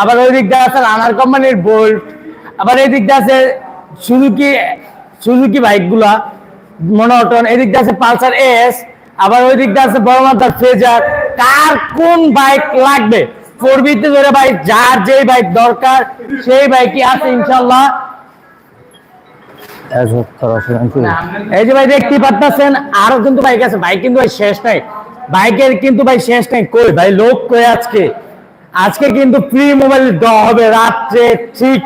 আবার ওই দিক দিয়ে আছে রানার কোম্পানির বোল্ট, আবার এই দিক দিয়ে আছে সুজুকি সুজুকি বাইকগুলা, মনোটন, এই দিক দিয়ে আছে পালসার এস, আবার ওই দিক দিয়ে আছে বড় মাথার ফ্রেজার কার কোন বাইক লাগবে? ধরে বাইক যার যেই বাইক দরকার, সেই বাইকই আছে ইনশাল্লাহ এই যে ভাই দেখতে পাচ্ছেন আরও কিন্তু বাইক আছে। বাইক কিন্তু ভাই শেষ নাই। বাইকের কিন্তু ভাই শেষ নাই। কই ভাই, লোক কই আজকে? আজকে কিন্তু ফ্রি মোবাইল দেওয়া হবে রাত্রে ঠিক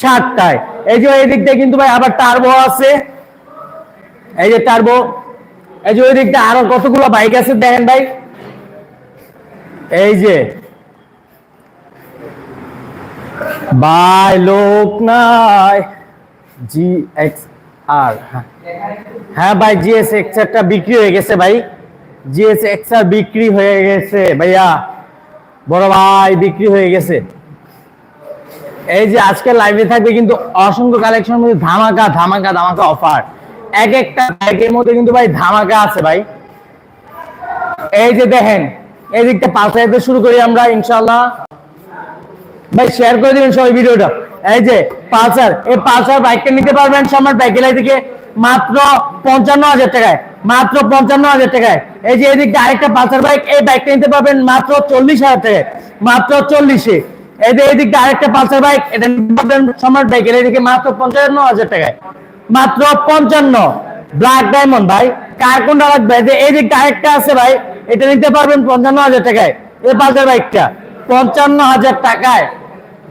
সাতটায়। এই যে এই দিক দিয়ে কিন্তু ভাই আবার টার্বো আছে। এই যে টার্বো এই যে ওই দিকটা আরও কতগুলো বাইক আছে দেখেন ভাই। এই যে। ভাই লোক নাই। জি এক্স আর হ্যাঁ। ভাই জিএস এক্স আরটা বিক্রি হয়ে গেছে ভাই। জিএস এক্স আর বিক্রি হয়ে গেছে ভাইয়া। বড় ভাই, বিক্রি হয়ে গেছে। এই যে আজকে লাইভে থাকবে কিন্তু অসংখ্য কালেকশন মধ্যে ধামাকা ধামাকা ধামাকা অফার এক একটা ব্যাগের মধ্যে কিন্তু ভাই ধামাকা আছে ভাই। এই যে দেখেন, এই দিকটা পাল্টাইতে শুরু করি আমরা ইনশাল্লাহ ভাই শেয়ার করে দিবেন সবাই ভিডিওটা। এই যে পাঁচ পালসার, এই পাঁচ পালসার বাইকটা নিতে পারবেন সম্রাট বাইকেলাই থেকে মাত্র পঞ্চান্ন হাজার টাকায়। মাত্র পঞ্চান্ন হাজার টাকায়। এই যে এদিকে আরেকটা পালসার বাইক, এই বাইকটা নিতে পারবেন মাত্র চল্লিশ হাজার টাকায়। মাত্র চল্লিশে। এই যে এদিকটা আরেকটা পালসার বাইক, এটা নিতে পারবেন সম্রাট বাইকের এদিকে মাত্র পঞ্চান্ন হাজার টাকায়। মাত্র পঞ্চান্ন। ব্ল্যাক ডায়মন্ড ভাই, কার কোনটা লাগবে? যে এই দিকটা আরেকটা আছে ভাই, এটা নিতে পারবেন পঞ্চান্ন হাজার টাকায়। এই পালসার বাইকটা, পঞ্চান্ন হাজার টাকায়।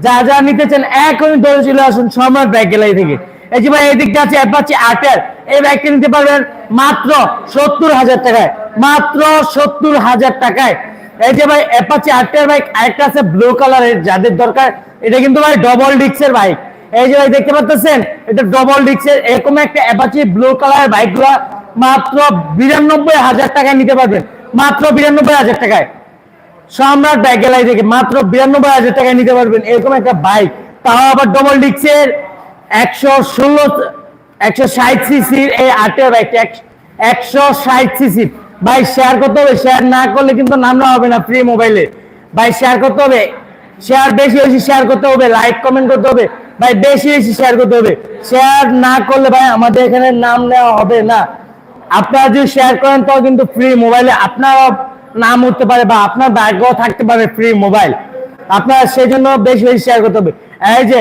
যা যা নিতে চান এখনই দৌড়ে চলে আসুন সম্রাট ব্যাগ গ্যালারি থেকে। এই যে ভাই এই দিকটা আছে অ্যাপাচি আটের এই ব্যাগটা নিতে পারবেন মাত্র সত্তর হাজার টাকায়। মাত্র সত্তর হাজার টাকায়। এই যে ভাই অ্যাপাচি আটটার বাইক আরেকটা আছে ব্লু কালারের যাদের দরকার, এটা কিন্তু ভাই ডবল ডিক্সের বাইক এই যে ভাই, দেখতে পাচ্ছেন, এটা ডবল ডিক্সের এরকম একটা অ্যাপাচি ব্লু কালার বাইকগুলো মাত্র বিরানব্বই হাজার টাকায় নিতে পারবেন। মাত্র বিরানব্বই হাজার টাকায়। সম্রাট ব্যাগ গ্যালারি থেকে মাত্র বিরানব্বই হাজার টাকায় নিতে পারবেন, এরকম একটা বাইক তাও আবার ডবল ডিক্সের একশো ষোলো একশো ষাট সিসির এই আটের বাইকটা একশো ষাট সিসির ভাই শেয়ার করতে হবে শেয়ার না করলে কিন্তু হবে না ফ্রি মোবাইলে ভাই শেয়ার করতে হবে শেয়ার বেশি শেয়ার করতে হবে লাইক কমেন্ট করতে হবে। ভাই, বেশি শেয়ার করতে হবে। শেয়ার না করলে ভাই, আমাদের এখানে নাম নেওয়া হবে না। আপনারা যদি শেয়ার করেন, তাও কিন্তু ফ্রি মোবাইলে আপনারাও নাম উঠতে পারে বা আপনার ব্যাগও থাকতে পারে ফ্রি মোবাইল আপনার সেই জন্য বেশি বেশি শেয়ার করতে হবে। এই যে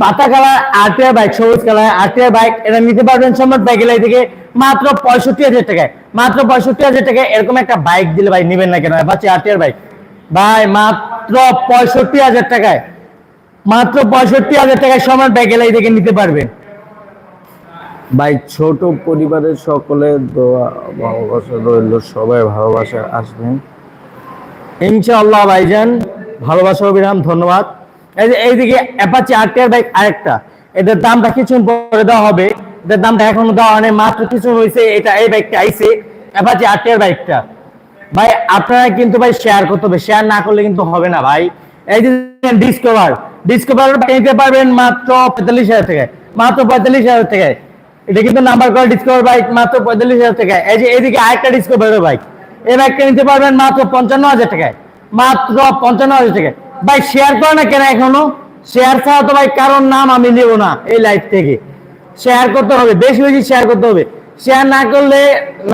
পাতা কালার আরটিআর বাইক সবুজ কালার আরটিআর বাইক এটা নিতে পারবেন সম্রাট বাইকেলাই থেকে মাত্র পঁয়ষট্টি হাজার টাকায়। মাত্র পঁয়ষট্টি হাজার টাকায় এরকম একটা বাইক দিলে ভাই নিবেন না কেন? বাচ্চা আরটিআর বাইক ভাই মাত্র পঁয়ষট্টি হাজার টাকায়। মাত্র পঁয়ষট্টি হাজার টাকায় সম্রাট বাইকেলাই থেকে নিতে পারবেন। ভাই ছোট পরিবারের সকলের দোয়া ভালোবাসা রইল। সবাই ভালোবাসা আসবেন। ইনশাআল্লাহ ভাইজান ভালোবাসা অবিরাম ধন্যবাদ। এইদিকে অ্যাপাচি আরটিআর বাইক আরেকটা। এটার দামটা কিছু পরে দেওয়া হবে। এটার দামটা এখনও দেওয়া হয়নি, মাত্র কিছু হয়েছে। এটা এই বাইকটা আইছে অ্যাপাচি আরটিআর বাইকটা ভাই, আপনারা কিন্তু ভাই শেয়ার করতে হবে। শেয়ার না করলে কিন্তু হবে না ভাই। এই যে ডিসকভার ডিসকভার নিতে পারবেন মাত্র পঁয়তাল্লিশ হাজার টাকায়। মাত্র পঁয়তাল্লিশ হাজার টাকায়। এটা কিন্তু নাম্বার করা ডিসকভার বাইক মাত্র পঁয়তাল্লিশ হাজার টাকায়। এই যে এদিকে আরেকটা ডিসকভার বাইক এই বাইকটা নিতে পারবেন মাত্র পঞ্চান্ন হাজার টাকায়। মাত্র পঞ্চান্ন হাজার টাকায়। ভাই শেয়ার করে না কেন এখনও? শেয়ার ছাড়া তো ভাই কারোর নাম আমি নেব না এই লাইভ থেকে। শেয়ার করতে হবে, বেশি বেশি শেয়ার করতে হবে। শেয়ার না করলে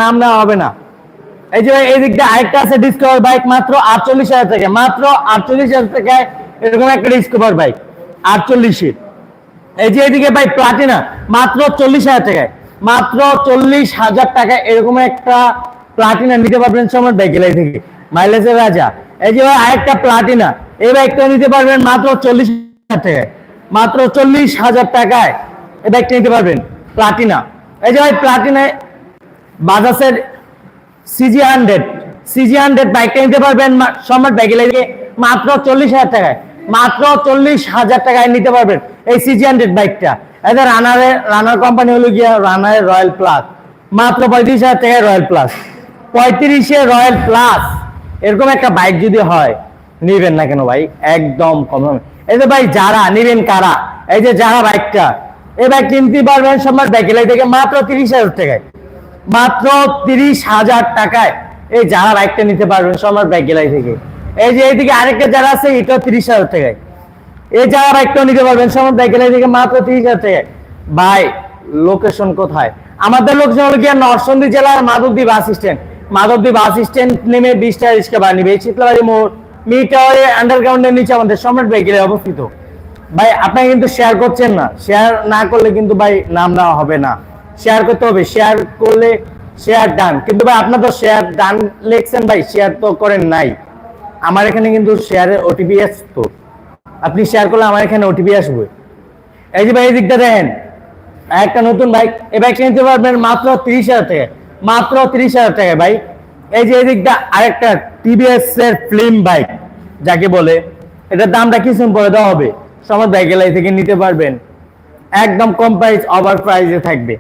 নাম নেওয়া হবে না। এই যে এই দিকটা আরেকটা আছে ডিসকভার বাইক মাত্র আটচল্লিশ হাজার টাকা মাত্র আটচল্লিশ হাজার টাকায় এরকম একটা ডিসকভার বাইক আটচল্লিশে। এই যে এদিকে ভাই প্লাটিনা মাত্র চল্লিশ হাজার টাকায়। মাত্র চল্লিশ হাজার টাকায় এরকম একটা প্লাটিনা নিতে পারবেন সময় বাইকেলাই থেকে। মাইলেজের রাজা এই যে আরেকটা প্লাটিনা এই বাইকটা নিতে পারবেন মাত্র চল্লিশ হাজার টাকায়। মাত্র চল্লিশ হাজার টাকায় এই বাইকটা নিতে পারবেন প্লাটিনা এই যে ভাই প্লাটিনায় বাজাজের সিজি হান্ড্রেড সিজি হান্ড্রেড বাইকটা নিতে পারবেন সম্রাট বাইকে লাগে মাত্র চল্লিশ হাজার টাকায়। মাত্র চল্লিশ হাজার টাকায় নিতে পারবেন এই সিজি হান্ড্রেড বাইকটা এদের রানারের রানার কোম্পানি হলো গিয়া রানারের রয়্যাল প্লাস মাত্র পঁয়ত্রিশ হাজার টাকায় রয়্যাল প্লাস পঁয়ত্রিশে রয়্যাল প্লাস এরকম একটা বাইক যদি হয়, নিবেন না কেন ভাই? একদম কম এই যে ভাই, যারা, নিবেন কারা? এই যে যারা বাইকটা এই বাইক কিনতে পারবেন সম্রাট বাইকেলাই থেকে মাত্র তিরিশ হাজার টাকায়। মাত্র তিরিশ হাজার টাকায় এই যারা বাইকটা নিতে পারবেন সম্রাট বাইক গেলাই থেকে। এই যে এইদিকে আরেকটা যারা আছে এটা তিরিশ হাজার টাকায়। এই যারা বাইকটাও নিতে পারবেন সময় বাইকের থেকে মাত্র তিরিশ হাজার টাকায়। ভাই লোকেশন কোথায়? আমাদের লোকেশন হলো গিয়ে নরসন্দী জেলার Madhabdi bus stand Madhabdi bus stand নেমে বিশটা রিক্সা ভাড়া নিবে। শীতলাবাড়ি মোড় মি টাওয়ারে আন্ডারগ্রাউন্ডের নিচে আমাদের সম্রাট বাইকের অবস্থিত। ভাই আপনারা কিন্তু শেয়ার করছেন না। শেয়ার না করলে কিন্তু ভাই নাম নেওয়া হবে না। শেয়ার করতে হবে। শেয়ার করলে শেয়ার ডান কিন্তু ভাই, আপনার তো শেয়ার ডান লিখছেন ভাই শেয়ার তো করেন নাই। আমার এখানে কিন্তু শেয়ারের ওটিপি আসতো। আপনি শেয়ার করলে আমার এখানে ওটিপি আসবে। এই যে ভাই, এই দিকটা দেখেন। একটা নতুন বাইক এই বাইকটা নিতে পারবেন মাত্র তিরিশ হাজার টাকা। মাত্র তিরিশ হাজার টাকা, ভাই। এই যে এদিকটা আরেকটা টিভিএস এর ফিল্ম বাইক যাকে বলে, এটার দামটা কিছু পরে দেওয়া হবে? সমাজ বাইক এলাই থেকে নিতে পারবেন। একদম কম প্রাইস ওভার প্রাইসে থাকবে।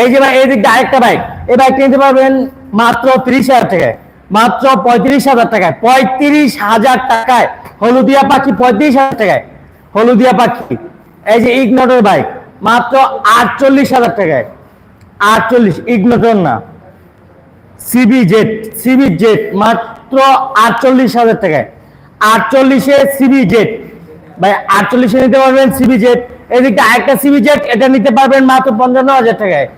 এই যে ভাই এই দিকটা আরেকটা বাইক এই বাইকটা নিতে পারবেন মাত্র তিরিশ হাজার টাকায়। মাত্র পঁয়ত্রিশ হাজার টাকায়। পঁয়ত্রিশ হাজার টাকায় হলুদিয়া পাখি, পঁয়ত্রিশ হাজার টাকায়। হলুদিয়া পাখি, এই যে ইগনোটর বাইক মাত্র আটচল্লিশ হাজার টাকায়। আটচল্লিশ ইগনোটর না। সিবি জেট সিবি জেট মাত্র আটচল্লিশ হাজার টাকায়। আটচল্লিশে সিবি জেট ভাই, আটচল্লিশে নিতে পারবেন সিবি জেট এই দিকটা আরেকটা সিবি জেট এটা নিতে পারবেন মাত্র পঞ্চান্ন হাজার টাকায়।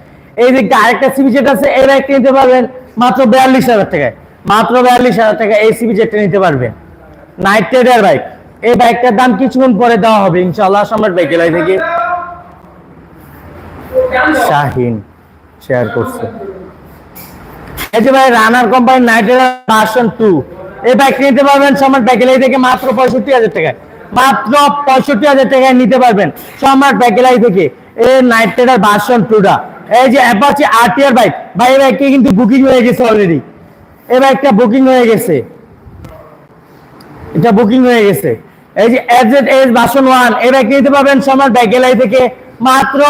এই দিকটা আরেকটা সিবি জেট আছে, এই বাইকটা নিতে পারবেন মাত্র বিয়াল্লিশ হাজার টাকায়। মাত্র বিয়াল্লিশ হাজার টাকা এই সিবি জেটটা নিতে পারবেন। Knight trader bike. এই বাইকটার দাম কিছুক্ষণ পরে দেওয়া হবে, ইনশাআল্লাহ, সম্রাট বাইক এলাই থেকে শাহিন। শেয়ার করছে। এই যে ভাই রানার কোম্পানি নাইটের ভার্সন টু এই বাইক নিতে পারবেন সম্রাট ব্যাকেলাই থেকে মাত্র পঁয়ষট্টি হাজার টাকায়। মাত্র পঁয়ষট্টি হাজার টাকায় নিতে পারবেন সম্রাট ব্যাকেলাই থেকে এই নাইটের ভার্সন টুটা এই যে অ্যাপাচি আরটিআর বাইক ভাই, এই বাইকটি কিন্তু বুকিং হয়ে গেছে অলরেডি এই বাইকটা বুকিং হয়ে গেছে। এটা বুকিং হয়ে গেছে। এই যে এজেড এস বাসন ওয়ান এই বাইক নিতে পারবেন সম্রাট ব্যাকেলাই থেকে মাত্র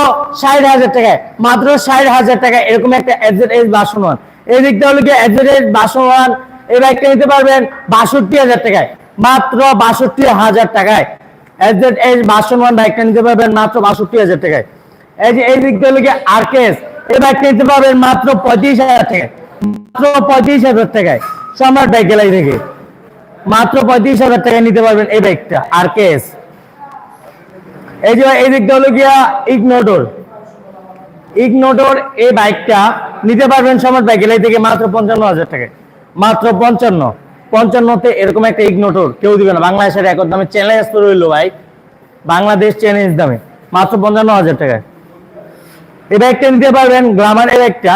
ষাট হাজার টাকায়, মাত্র ষাট হাজার টাকায় এরকম একটা এজেড এস বাসন ওয়ান এই দিকটা হলো কি এজেড এস বাসন এই বাইকটা নিতে পারবেন বাষট্টি হাজার টাকায়, মাত্র বাষট্টি হাজার টাকায়। এজেড এস বাসন ওয়ান বাইকটা নিতে পারবেন মাত্র বাষট্টি হাজার টাকায়। এই যে এই দিকটা হলো কি আরকেএস, এই বাইকটা নিতে পারবেন মাত্র পঁয়ত্রিশ হাজার টাকায়, মাত্র পঁয়ত্রিশ হাজার টাকায়। সম্রাট বাইক গেলাই থেকে মাত্র পঁয়ত্রিশ হাজার টাকা নিতে পারবেন এই বাইকটা আর কেস এই যে এই দিকটা হলো গিয়া ইগনোটর ইগনোটর এই বাইকটা নিতে পারবেন সমাজ বাইক এলাই থেকে মাত্র পঞ্চান্ন হাজার টাকা। মাত্র পঞ্চান্ন। পঞ্চান্নতে এরকম একটা ইগনোটর কেউ দিবে না। বাংলাদেশের একর দামে চ্যালেঞ্জ তো রইল ভাই। বাংলাদেশ চ্যালেঞ্জ দামে। মাত্র পঞ্চান্ন হাজার টাকায় এই বাইকটা নিতে পারবেন। গ্রামার এই বাইকটা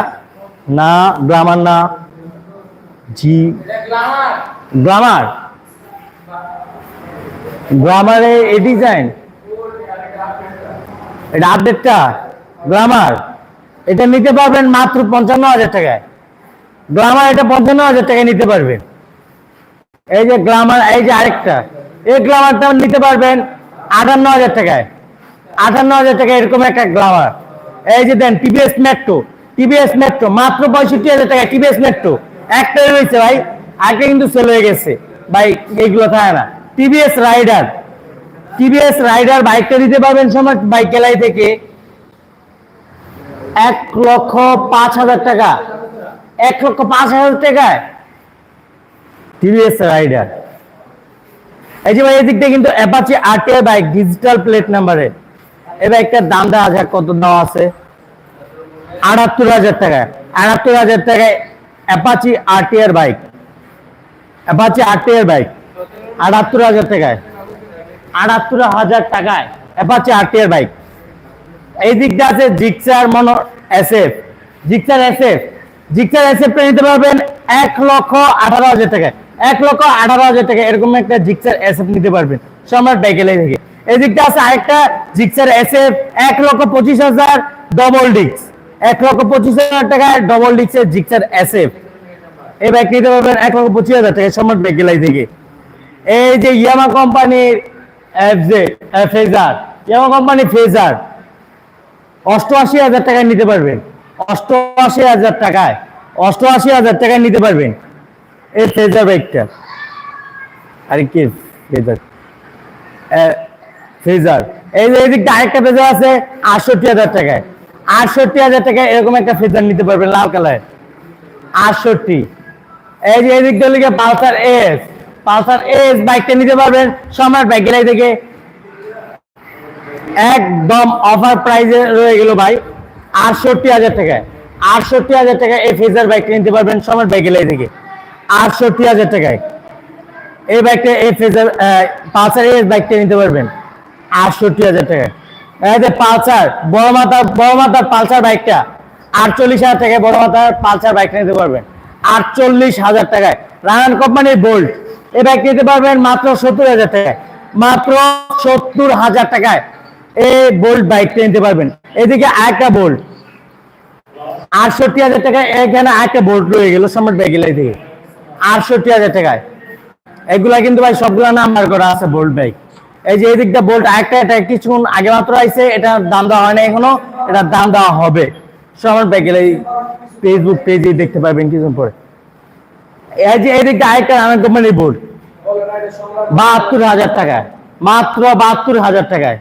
না গ্রামার না। জি গ্রামার গ্রামারে এই ডিজাইন এটা আপডেটটা গ্রামার এটা নিতে পারবেন মাত্র পঞ্চান্ন হাজার টাকায়। গ্রামার এটা পঞ্চান্ন হাজার টাকায় নিতে পারবেন। এই যে গ্রামার এই যে আরেকটা, এই গ্রামারটা নিতে পারবেন আটান্ন হাজার টাকায়। আটান্ন হাজার টাকা এরকম একটা গ্রামার এই যে দেন টিভিএস মেট্রো টিভিএস মেট্রো মাত্র পঁয়ষট্টি হাজার টাকা টিভিএস মেট্রো একটাই রয়েছে ভাই, আগে কিন্তু সেল হয়ে গেছে। ভাই এইগুলো থাকে না। টিভিএস রাইডার টিভিএস রাইডার বাইকটা দিতে পারবেন সময় বাইক কেলাই থেকে। এক লক্ষ পাঁচ হাজার টাকা। এক লক্ষ পাঁচ হাজার টাকায় টিভিএস রাইডার এই যে ভাই এদিকটা কিন্তু Apache RTI bike digital plate নাম্বারে এই বাইকটার দাম দেওয়া যায় কত দেওয়া আছে? আটাত্তর হাজার টাকায়। আটাত্তর হাজার টাকায় Apache RTR bike Apache RTR bike আটাত্তর হাজার টাকায়। আটাত্তর হাজার টাকায় অ্যাপাচি আরটিআর বাইক এই দিকটা আছে Gixxer mono SF Gixxer SF Gixxer এসএফটা নিতে পারবেন এক লক্ষ আঠারো হাজার টাকায়। এক লক্ষ আঠারো হাজার টাকা এরকম একটা জিক্সার এসএফ নিতে পারবেন। সম্রাট বাইকেলাই থেকে এই দিকটা আছে আরেকটা জিক্সার এসএফ এক লক্ষ পঁচিশ হাজার ডবল ডিক্স এক লক্ষ পঁচিশ হাজার টাকায় ডবল ডিক্সের জিক্সার এসএফ এই বাইক নিতে পারবেন এক লক্ষ পঁচিশ হাজার টাকা সম্রাট বাইকেলাই থেকে এই যে ইয়ামা কোম্পানির FZ Fazer Yamaha company Fazer অষ্টআশি হাজার টাকায় নিতে পারবেন অষ্টআশি হাজার টাকায়, অষ্টআশি হাজার টাকায় নিতে পারবেন এই ফেজার বাইকটা আরে কি ফেজার ফেজার এই যে এদিকটা আরেকটা ফেজার আছে, আটষট্টি হাজার টাকায়। আটষট্টি হাজার টাকায় এরকম একটা ফেজার নিতে পারবেন লাল কালার আটষট্টি। এই যে এদিকটা লিখে পালসার এস পালসার এস বাইকটা নিতে পারবেন সম্রাট বাইক গ্যালারি থেকে। একদম অফার প্রাইজে রয়ে গেল ভাই আটষট্টি হাজার টাকায়। আটষট্টি হাজার টাকায় এই ফেজার বাইকটা নিতে পারবেন সম্রাট বাইক গ্যালারি থেকে। আটষট্টি হাজার টাকায়। এই বাইকটা এই ফেজার পালসার এস বাইকটা নিতে পারবেন আটষট্টি হাজার টাকায়। যে পালসার, বড় মাথার বড় মাথার পালসার বাইকটা আটচল্লিশ হাজার টাকায় বড় মাথার পালসার বাইকটা নিতে পারবেন। আটচল্লিশ হাজার টাকায়। রানান কোম্পানির বোল্ট এই বাইক নিতে পারবেন মাত্র সত্তর হাজার টাকায়। মাত্র সত্তর হাজার টাকায় এই বোল্ট বাইকটা নিতে পারবেন। এদিকে আরেকটা বোল্ট আটষট্টি হাজার টাকায় এখানে একটা বোল্ট রয়ে গেল সম্রাট গ্যালারি থেকে আটষট্টি হাজার টাকায়। এগুলা কিন্তু ভাই সবগুলা নাম্বার করা আছে বোল্ট বাইক এই যে এদিকটা বোল্ট একটা এটা কিছুক্ষণ আগে মাত্র আইছে এটা দাম দেওয়া হয় না এখনও, এটার দাম দেওয়া হবে। সম্রাট গ্যালারি ফেসবুক পেজে দেখতে পারবেন কিছুক্ষণ পরে। এই যে এদিকটা আরেকটা নানান কোম্পানির বোল্ট বাহাত্তর হাজার টাকায়। মাত্র বাহাত্তর হাজার টাকায়।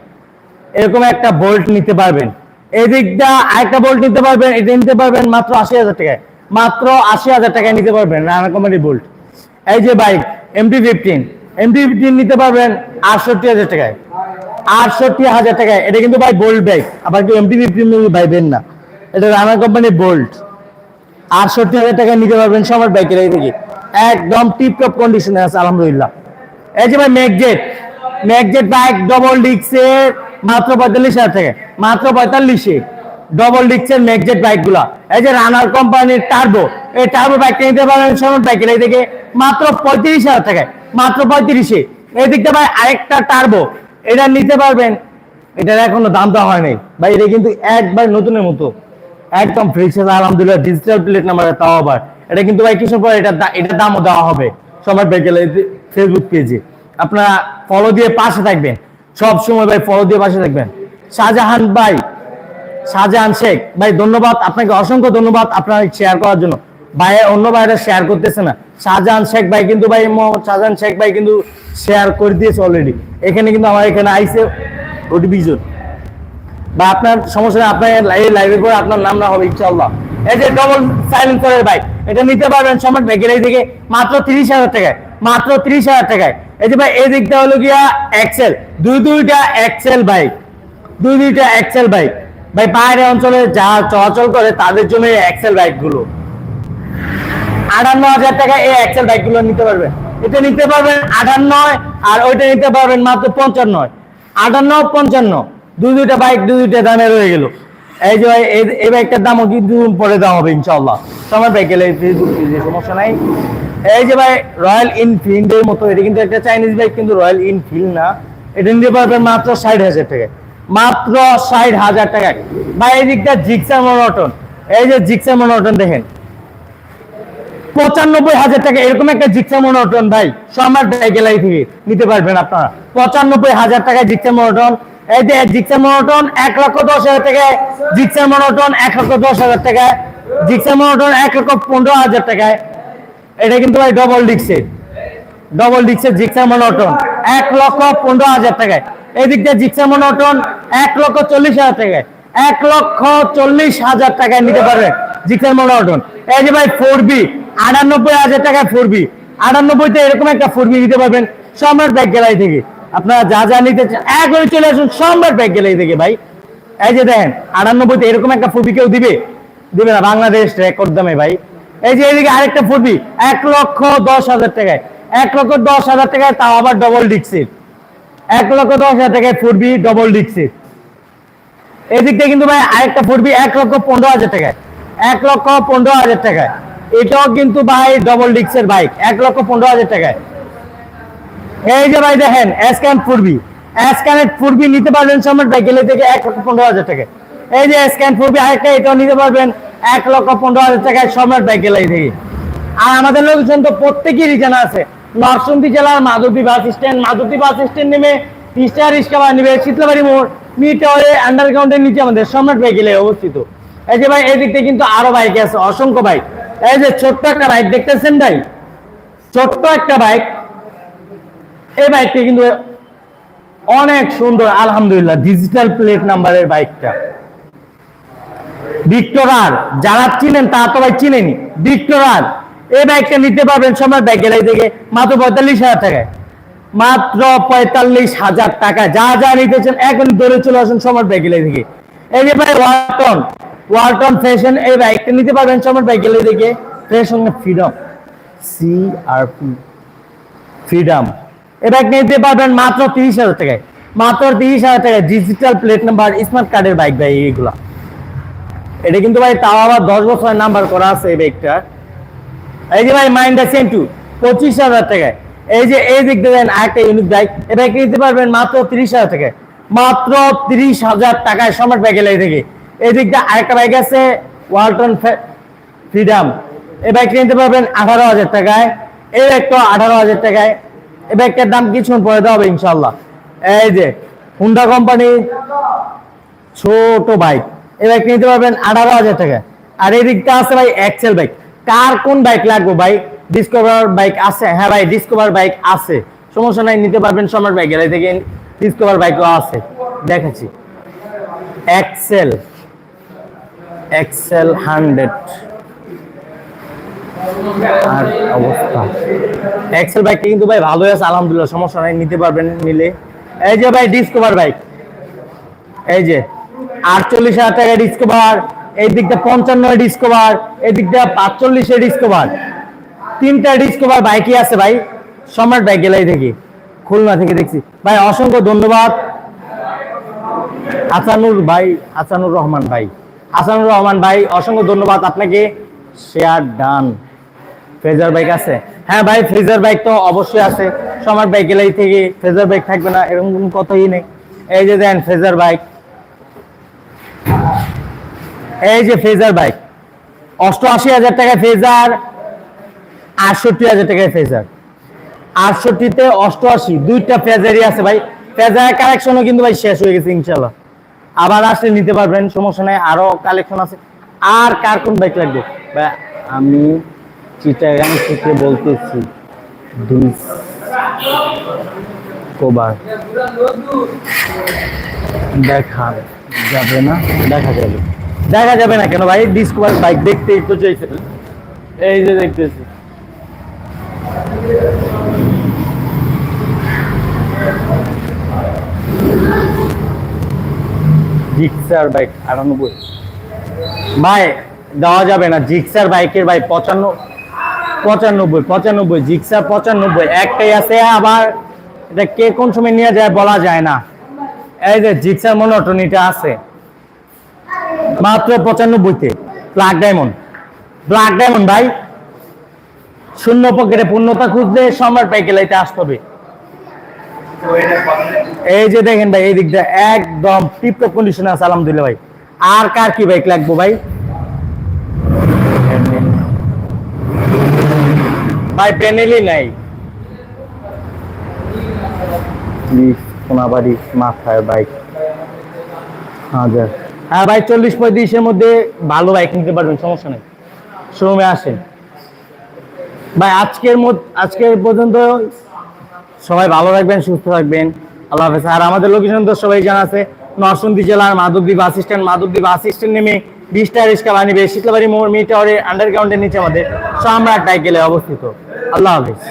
এরকম একটা বোল্ট নিতে পারবেন। এদিকটা আরেকটা বোল্ট নিতে পারবেন, এটা নিতে পারবেন মাত্র আশি হাজার টাকায়। মাত্র আশি হাজার টাকায় নিতে পারবেন রানা কোম্পানি বোল্ট এই যে bike MT fifteen MT fifteen নিতে পারবেন আটষট্টি হাজার টাকায়। আটষট্টি হাজার টাকায়। এটা কিন্তু ভাই বোল্ট বাইক আবার কেউ এমটি ফিফটিন ভাইবেন না। এটা রানা কোম্পানি বোল্ট আটষট্টি হাজার টাকা নিতে পারবেন সবার বাইকের এই থেকে একদম টিপটপ কন্ডিশনে আছে, আলহামদুলিল্লাহ। এই যে ভাই ম্যাকজেট ম্যাকজেট বাইক ডবল ডিক্সের মাত্র পঁয়তাল্লিশ হাজার থেকে, মাত্র পঁয়তাল্লিশে ডবল ডিক্সের ম্যাকজেট বাইকগুলা এই যে রানার কোম্পানির টার্বো এই টার্বো বাইকটা নিতে পারবেন সবার বাইকের এই থেকে মাত্র পঁয়ত্রিশ হাজার টাকায় মাত্র পঁয়ত্রিশে। এই দিকটা ভাই আরেকটা টার্বো এটা নিতে পারবেন। এটার এখনও দাম দেওয়া হয় নাই। ভাই, এটা কিন্তু একবার নতুনের মতো। একদম ফ্রিক্স আলহামদুলিল্লাহ ডিজিটাল প্লেট নাম্বার তাও আবার। এটা কিন্তু ভাই কিছু পর এটা এটার দামও দেওয়া হবে। সবার বেগেলে ফেসবুক পেজে আপনারা ফলো দিয়ে পাশে থাকবেন। সব সময় ভাই ফলো দিয়ে পাশে থাকবেন। শাহজাহান ভাই, শাহজাহান শেখ, ভাই ধন্যবাদ আপনাকে, অসংখ্য ধন্যবাদ আপনার শেয়ার করার জন্য। ভাই অন্য ভাইরা শেয়ার করতেছে না। শাহজাহান শেখ ভাই কিন্তু ভাই মোহাম্মদ শাহজাহান শেখ ভাই কিন্তু শেয়ার করে দিয়েছে অলরেডি এখানে কিন্তু আমার এখানে আইসে ওটিপি জোন বা আপনার সমস্যা আপনার এই লাইভের পরে আপনার নাম না হবে, ইনশাআল্লাহ। এই যে ডবল সাইলেন্সারের বাইক এটা নিতে পারবেন সম্রাট ব্যাগের এই দিকে মাত্র তিরিশ হাজার টাকায়, মাত্র তিরিশ হাজার টাকায়। এই যে ভাই, এই দিকটা হলো গিয়া এক্সেল দুই দুইটা এক্সেল বাইক দুই দুইটা এক্সেল বাইক ভাই, বাইরে অঞ্চলে যা চলাচল করে তাদের জন্য এই এক্সেল বাইকগুলো। আটান্ন হাজার টাকা এই এক্সেল বাইকগুলো নিতে পারবেন। এটা নিতে পারবেন আটান্ন আর ওইটা নিতে পারবেন মাত্র পঞ্চান্ন আটান্ন, পঞ্চান্ন। দুই দুইটা বাইক দুই দুইটা দামে রয়ে গেল। এই যে এই- দামও কিন্তু পরে হবে ইনশাল্লাহ ফেসবুক পেজে সমস্যা নাই। এই যে ভাই রয়্যাল মতো, এটা কিন্তু একটা চাইনিজ কিন্তু রয়্যাল ইনফিল্ড না। এটা নিতে পারবেন মাত্র ষাট হাজার টাকায়। মাত্র ষাট হাজার টাকায়। ভাই, এই দিকটা জিক্সার মনোটন এই যে জিক্সার মনোটন দেখেন। পঁচানব্বই হাজার টাকা, এরকম একটা জিক্সা মনোটন ভাই সম্রাট ভাই গ্যালারি থেকে নিতে পারবেন আপনারা। পঁচানব্বই হাজার টাকায় জিক্সা মনোটন এই যে জিক্সা মনোটন এক লক্ষ দশ হাজার টাকায় জিক্সা মনোটন এক লক্ষ দশ হাজার টাকায় জিক্সা মনোটন এক লক্ষ পনেরো হাজার টাকায় এটা কিন্তু ভাই ডবল ডিক্সের ডবল ডিক্সের জিক্সা মনোটন এক লক্ষ পনেরো হাজার টাকায়। এই দিয়ে জিক্সা মনোটন এক লক্ষ চল্লিশ হাজার টাকায়। এক লক্ষ চল্লিশ হাজার টাকায় নিতে পারবেন জিক্সার মনোটন। এই যে ভাই ফোর বি আটানব্বই হাজার টাকায় ফোর বি আটানব্বইতে এরকম একটা ফোর বি নিতে পারবেন সম্রাট ব্যাগ গ্যালারি থেকে। আপনারা যা যা নিতে চান চলে আসুন সম্রাট ব্যাগ গেলে থেকে, ভাই। এই যে দেখেন, আটানব্বইতে এরকম একটা ফুবি কেউ দিবে? দিবে না, বাংলাদেশ রেকর্ড দামে, ভাই। এই যে এদিকে আরেকটা ফুটবি এক লক্ষ দশ হাজার টাকায়। এক লক্ষ দশ হাজার টাকায় তাও আবার ডবল ডিক্সের এক লক্ষ দশ হাজার টাকায় ফুটবি ডবল ডিক্সের এদিকটা কিন্তু, ভাই, আরেকটা ফুটবি এক লক্ষ পনেরো হাজার টাকায়। এক লক্ষ পনেরো হাজার টাকায়। এটাও কিন্তু, ভাই ডবল ডিক্সের বাইক এক লক্ষ পনেরো হাজার টাকায়। এই যে ভাই দেখেন এসক্যান ফুরবি এসক্যানের ফুরবি নিতে পারবেন সম্রাট ভাই, গেলে থেকে এক লক্ষ পনেরো হাজার টাকা। এই যে স্ক্যান ফুরবি আরেকটা, এটাও নিতে পারবেন এক লক্ষ পনেরো হাজার টাকায় সম্রাট ভাই গেলে থেকে আর আমাদের লোকজন তো প্রত্যেকেরই জানা আছে। নরসিংদী জেলার Madhabdi bus stand Madhabdi bus stand নেমে তিস্তা রিক্সা বা নেবে শীতলাবাড়ি মোড় মিটারে আন্ডারগ্রাউন্ডের নিচে আমাদের সম্রাট ভাই গেলে অবস্থিত। এই যে ভাই, এই দিক থেকে কিন্তু আরও বাইক আছে, অসংখ্য বাইক এই যে ছোট্ট একটা বাইক দেখতেছেন ভাই? ছোট্ট একটা বাইক এই বাইকটা কিন্তু অনেক সুন্দর, আলহামদুলিল্লাহ ডিজিটাল প্লেট নাম্বারের বাইকটা। ভিক্টোরার যারা চিনেন, তারা তো ভাই চিনেনি। ভিক্টোরার এই বাইকটা নিতে পারবেন সম্রাট বাইক গ্যালারি থেকে মাত্র পঁয়তাল্লিশ হাজার টাকায়। মাত্র পঁয়তাল্লিশ হাজার টাকা যা যা নিতেছেন, এখন দৌড়ে চলে আসুন সম্রাট বাইক গ্যালারি থেকে এই যে ভাই ওয়ালটন ওয়ালটন ফ্যাশন এই বাইকটা নিতে পারবেন সম্রাট বাইক গ্যালারি থেকে fashion freedom C R P freedom এটা নিতে পারবেন মাত্র তিরিশ হাজার টাকায়। মাত্র তিরিশ হাজার টাকায় ডিজিটাল প্লেট নাম্বার স্মার্ট কার্ডের বাইক ভাই, এইগুলা। এটা কিন্তু ভাই তাও আবার দশ বছরের নাম্বার করা আছে এই বাইকটা এই যে ভাই মাইন্ডা টু পঁচিশ হাজার টাকায়। এই যে, এই দিক দিয়ে আরেকটা ইউনিক বাইক এই বাইক নিতে পারবেন মাত্র তিরিশ হাজার টাকায়। মাত্র তিরিশ হাজার টাকায় সম্রাট বাইক এলাই থেকে এই দিক দিয়ে আরেকটা বাইক আছে ওয়ালটন ফ্রিডম এই বাইক নিতে পারবেন আঠারো হাজার টাকায়। এই একটা আঠারো হাজার টাকায়। এই বাইকটার দাম কিছুক্ষণ পরে দেওয়া হবে ইনশাল্লাহ এই যে হুন্ডা কোম্পানি ছোট বাইক এই বাইক নিতে পারবেন আঠারো হাজার টাকা। আর এই দিকটা আছে ভাই এক্সেল বাইক কার কোন বাইক লাগবে ভাই? ডিসকভার বাইক আছে। হ্যাঁ ভাই ডিসকভার বাইক আছে। সমস্যা নাই, নিতে পারবেন সম্রাট বাইক গ্যালারি থেকে ডিসকভার বাইকও আছে। দেখাচ্ছি। এক্সেল এক্সেল হান্ড্রেড আর অবস্থা। এক্সেল বাইকটা কিন্তু ভাই ভালোই আছে, আলহামদুলিল্লাহ, সমস্যা নাই, নিতে পারবেন, নিলে। এই যে ভাই ডিসকভার বাইক এই যে, আটচল্লিশ হাজার টাকা ডিসকভার এই দিকটা পঞ্চান্ন ডিসকভার এই দিকটা পাঁচচল্লিশে ডিসকভার তিনটা ডিসকভার বাইকই আছে ভাই, সম্রাট বাইক গেলাই থেকে, খুলনা থেকে দেখছি। ভাই, অসংখ্য ধন্যবাদ। হাসানুর ভাই হাসানুর রহমান ভাই হাসানুর রহমান ভাই, অসংখ্য ধন্যবাদ আপনাকে। শেয়ার ডান ফ্রেজার বাইক আছে। হ্যাঁ ভাই ফ্রেজার বাইক তো অবশ্যই আছে। সম্রাট বাইক গেলাই থেকে ফ্রেজার বাইক থাকবে না, এরকম কোনো কথাই নেই। এই যে দেন ফ্রেজার বাইক এই যে ফ্রেজার বাইক অষ্টআশি হাজার টাকা ফ্রেজার আটষট্টি হাজার টাকায় ফেজার আটষট্টিতে অষ্টআশি, দুইটা ফেজারই আছে ভাই। ফ্রেজার কালেকশনও কিন্তু ভাই শেষ হয়ে গেছে ইনশাল্লাহ আবার আসলে নিতে পারবেন, সমস্যা নেই, আরও কালেকশন আছে। আর কার কোন বাইক লাগবে? আমি চিটাগাং থেকে বলতেছি। দুই কোবার। দেখা যাবে না, দেখা যাবে। দেখা যাবে না কেন ভাই? ডিসকভার বাইক দেখতেই তো চাইছে। এই যে দেখতেছি। জিক্সার বাইক আটানব্বই। ভাই, দেওয়া যাবে না। জিক্সার বাইকের ভাই, পঁচান্ন পঁচানব্বই পঁচানব্বই জিক্সার পঁচানব্বই, একটাই আছে, আবার এটা কে কোন সময় নিয়ে যায় বলা যায় না। এই যে জিক্সার মনোটনিটা আছে। মাত্র পঁচানব্বইতে, ব্ল্যাক ডায়মন্ড। ব্ল্যাক ডায়মন্ড ভাই, শূন্য পকেটে পূর্ণতা খুঁজলে সম্রাট পাইকেলাইতে আসতে হবে। এই যে দেখেন ভাই, এই দিকটা একদম টিপটপ কন্ডিশনে আছে, আলহামদুলিল্লাহ ভাই। আর কার কি বাইক লাগবো ভাই? ভাই প্যানেলই নাই। কোনাবাড়ি মাথায় বাইক। হাজার। হ্যাঁ ভাই চল্লিশ পঁয়ত্রিশের মধ্যে ভালো বাইক নিতে পারবেন সমস্যা নেই। শোরুমে আসেন। ভাই আজকের মধ্যে আজকের পর্যন্ত সবাই ভালো থাকবেন সুস্থ থাকবেন। আল্লাহ হাফেজ। আর আমাদের লোকেশন তো সবাই জানা আছে নরসিংদী জেলার Madhabdip bus stand. Madhabdip bus stand নেমে বিশটা রিক্সা বানিবে শীতলাবাড়ি মোড় মি টাওয়ারের আন্ডারগ্রাউন্ডের নিচে আমাদের সম্রাট টাইকেলে অবস্থিত। আল্লাহ হাফিজ।